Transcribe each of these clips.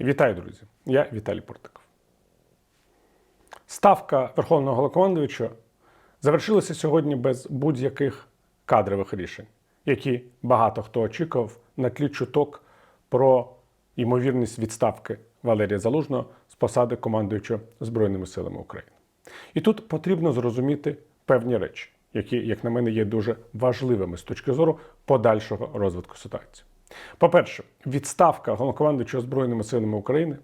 Вітаю, друзі! Я Віталій Портиков. Ставка Верховного Головнокомандуюча завершилася сьогодні без будь-яких кадрових рішень, які багато хто очікував на тлі чуток про ймовірність відставки Валерія Залужного з посади командуючого Збройними силами України. І тут потрібно зрозуміти певні речі, які, як на мене, є дуже важливими з точки зору подальшого розвитку ситуації. По-перше, відставка головнокомандуючого Збройними силами України,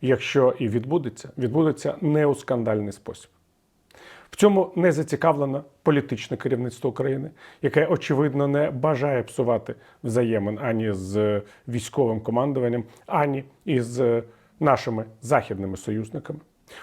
якщо і відбудеться, відбудеться не у скандальний спосіб. В цьому не зацікавлено політичне керівництво України, яке очевидно не бажає псувати взаємин ані з військовим командуванням, ані із нашими західними союзниками.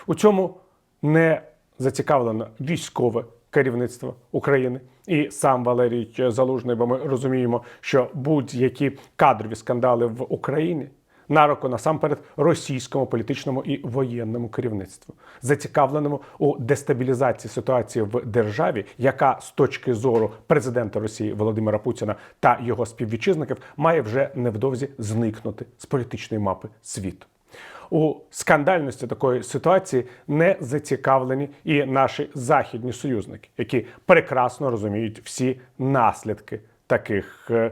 У цьому не зацікавлено військове керівництво України і сам Валерій Залужний, бо ми розуміємо, що будь-які кадрові скандали в Україні на руку насамперед російському політичному і воєнному керівництву, зацікавленому у дестабілізації ситуації в державі, яка з точки зору президента Росії Володимира Путіна та його співвітчизників має вже невдовзі зникнути з політичної мапи світу. У скандальності такої ситуації не зацікавлені і наші західні союзники, які прекрасно розуміють всі наслідки таких е,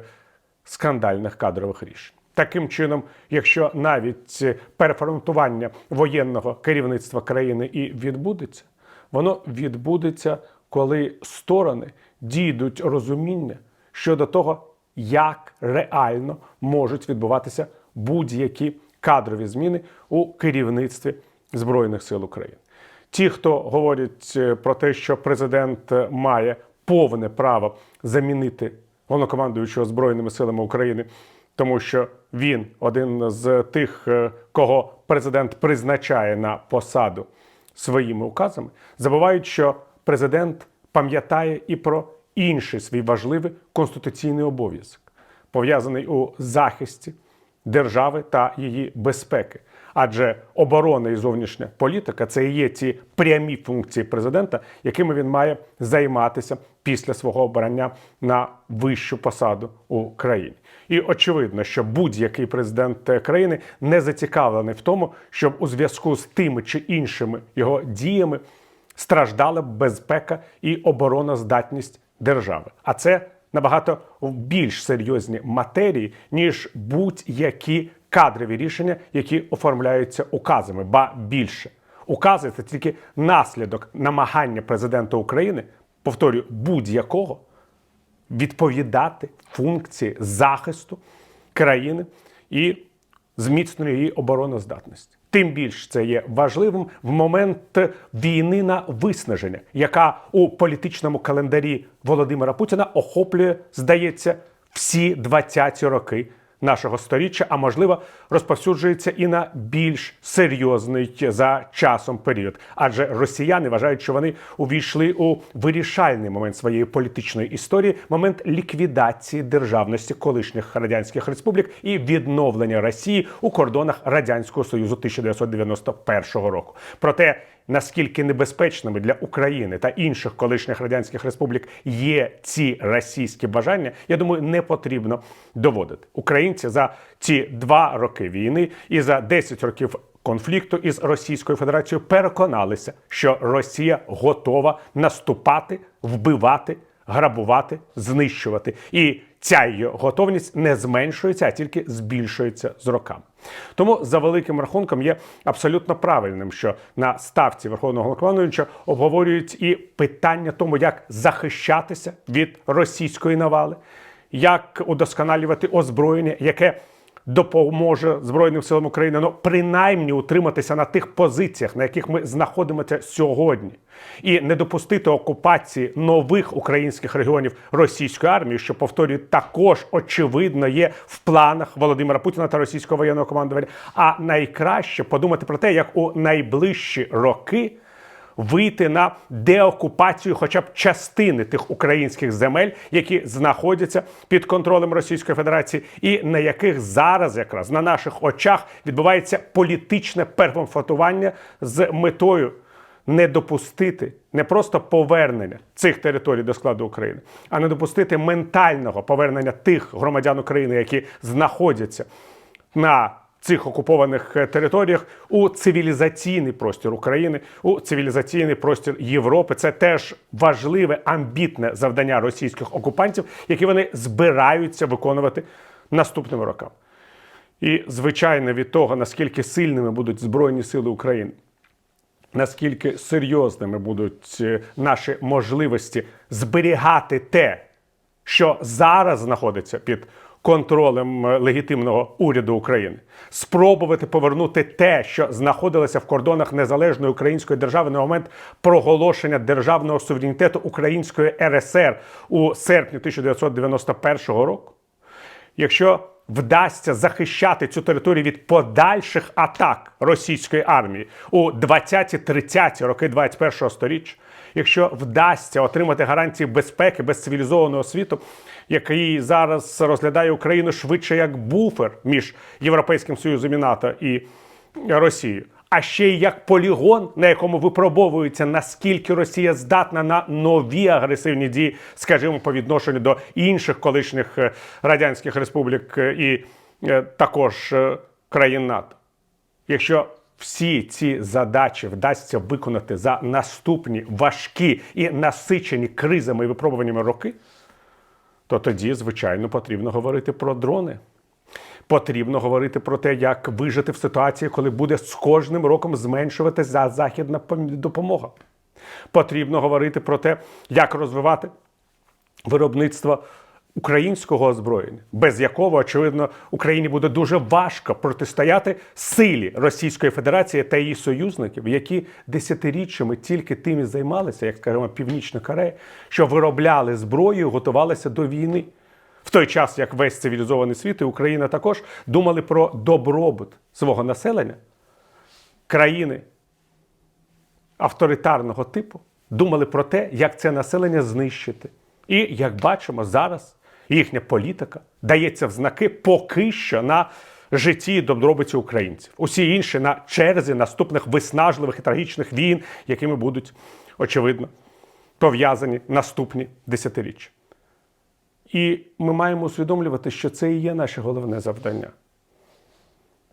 скандальних кадрових рішень. Таким чином, якщо навіть переформатування воєнного керівництва країни і відбудеться, воно відбудеться, коли сторони дійдуть розуміння щодо того, як реально можуть відбуватися будь-які кадрові зміни у керівництві Збройних сил України. Ті, хто говорять е, про те, що президент має повне право замінити головнокомандуючого Збройними силами України, тому що він один з тих, е, кого президент призначає на посаду своїми указами, забувають, що президент пам'ятає і про інший свій важливий конституційний обов'язок, пов'язаний у захисті держави та її безпеки. Адже оборона і зовнішня політика це і є ті прямі функції президента, якими він має займатися після свого обрання на вищу посаду у країні. І очевидно, що будь-який президент країни не зацікавлений в тому, щоб у зв'язку з тими чи іншими його діями страждала безпека і обороноздатність держави. А це набагато більш серйозні матерії, ніж будь-які кадрові рішення, які оформляються указами, ба більше. Укази це тільки наслідок намагання президента України, повторюю, будь-якого відповідати функції захисту країни і зміцнення її обороноздатності. Тим більш це є важливим в момент війни на виснаження, яка у політичному календарі Володимира Путіна охоплює, здається, всі 20-ті роки нашого сторіччя, а можливо, розповсюджується і на більш серйозний за часом період. Адже росіяни вважають, що вони увійшли у вирішальний момент своєї політичної історії, момент ліквідації державності колишніх радянських республік і відновлення Росії у кордонах радянського союзу 1991 року. Проте наскільки небезпечними для України та інших колишніх радянських республік є ці російські бажання, я думаю, не потрібно доводити. Українці за ці два роки війни і за 10 років. Конфлікту із Російською Федерацією переконалися, що Росія готова наступати, вбивати, грабувати, знищувати, і ця її готовність не зменшується, а тільки збільшується з роками. Тому за великим рахунком є абсолютно правильним, що на ставці Верховного Головнокомандуюча обговорюють і питання тому, як захищатися від російської навали, як удосконалювати озброєння, яке допоможе Збройним силам України ну, принаймні утриматися на тих позиціях, на яких ми знаходимося сьогодні, і не допустити окупації нових українських регіонів російської армії, що повторюю, також очевидно є в планах Володимира Путіна та російського воєнного командування. А найкраще подумати про те, як у найближчі роки вийти на деокупацію, хоча б частини тих українських земель, які знаходяться під контролем Російської Федерації, і на яких зараз якраз на наших очах відбувається політичне перформатування з метою. Не допустити не просто повернення цих територій до складу України, а не допустити ментального повернення тих громадян України, які знаходяться на цих окупованих е, територіях у цивілізаційний простір України, у цивілізаційний простір Європи. Це теж важливе амбітне завдання російських окупантів, які вони збираються виконувати наступними роками. І звичайно, від того, наскільки сильними будуть Збройні Сили України, наскільки серйозними будуть е, наші можливості зберігати те, що зараз знаходиться під контролем е, легітимного уряду України, спробувати повернути те, що знаходилося в кордонах незалежної української держави на момент проголошення державного суверенітету Української РСР у серпні 1991 року. Якщо вдасться захищати цю територію від подальших атак російської армії у 20-30 роки 21-го сторіччя, якщо вдасться отримати гарантії безпеки без цивілізованого світу, який зараз розглядає Україну швидше як буфер між Європейським Союзом і НАТО і Росією, а ще й як полігон, на якому випробовується наскільки Росія здатна на нові агресивні дії, скажімо, по відношенню до інших колишніх е, радянських республік е, і е, також країн НАТО. Якщо всі ці задачі вдасться виконати за наступні важкі і насичені кризами і випробуваннями роки, то тоді, звичайно, потрібно говорити про дрони. Потрібно говорити про те, як вижити в ситуації, коли буде з кожним роком зменшуватися західна допомога. Потрібно говорити про те, як розвивати виробництво українського озброєння, без якого, очевидно, Україні буде дуже важко протистояти силі Російської Федерації та її союзників, які десятиріччями тільки тим і займалися, як скажімо, Північна Корея, що виробляли зброю, готувалися до війни. В той час, як весь цивілізований світ і Україна також думали про добробут свого населення, країни авторитарного типу думали про те, як це населення знищити. І як бачимо, зараз їхня політика дається в знаки поки що на житті і добробуті українців. Усі інші на черзі наступних виснажливих і трагічних війн, якими будуть, очевидно, пов'язані наступні десятиріччя. І ми маємо усвідомлювати, що це і є наше головне завдання.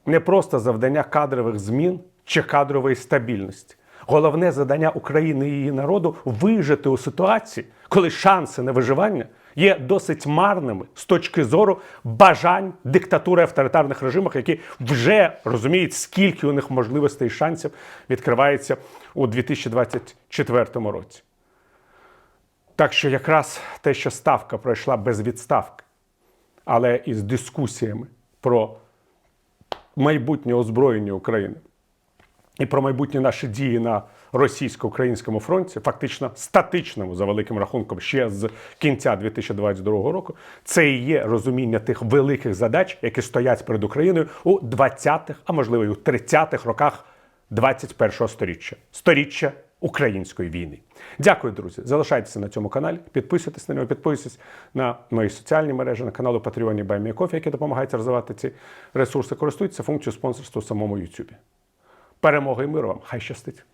Не просто завдання кадрових змін чи кадрової стабільності. Головне завдання України і її народу вижити у ситуації, коли шанси на виживання є досить марними з точки зору бажань диктатури авторитарних режимах, які вже розуміють, скільки у них можливостей і шансів відкривається у 2024 році. Так що якраз те, що ставка пройшла без відставки, але із дискусіями про майбутнє озброєння України і про майбутні наші дії на російсько-українському фронті, фактично статичному за великим рахунком, ще з кінця 2022 року, це і є розуміння тих великих задач, які стоять перед Україною у 20-х, а можливо і у 30-х роках 21-го сторіччя, сторіччя української війни. Дякую, друзі. Залишайтеся на цьому каналі, підписуйтесь на нього, підписуйтесь на мої соціальні мережі, на канал у Patreon Баймі Кофі, які допомагають розвивати ці ресурси. Користуйтеся функцією спонсорства у самому YouTube. Перемоги і миру вам! Хай щастить!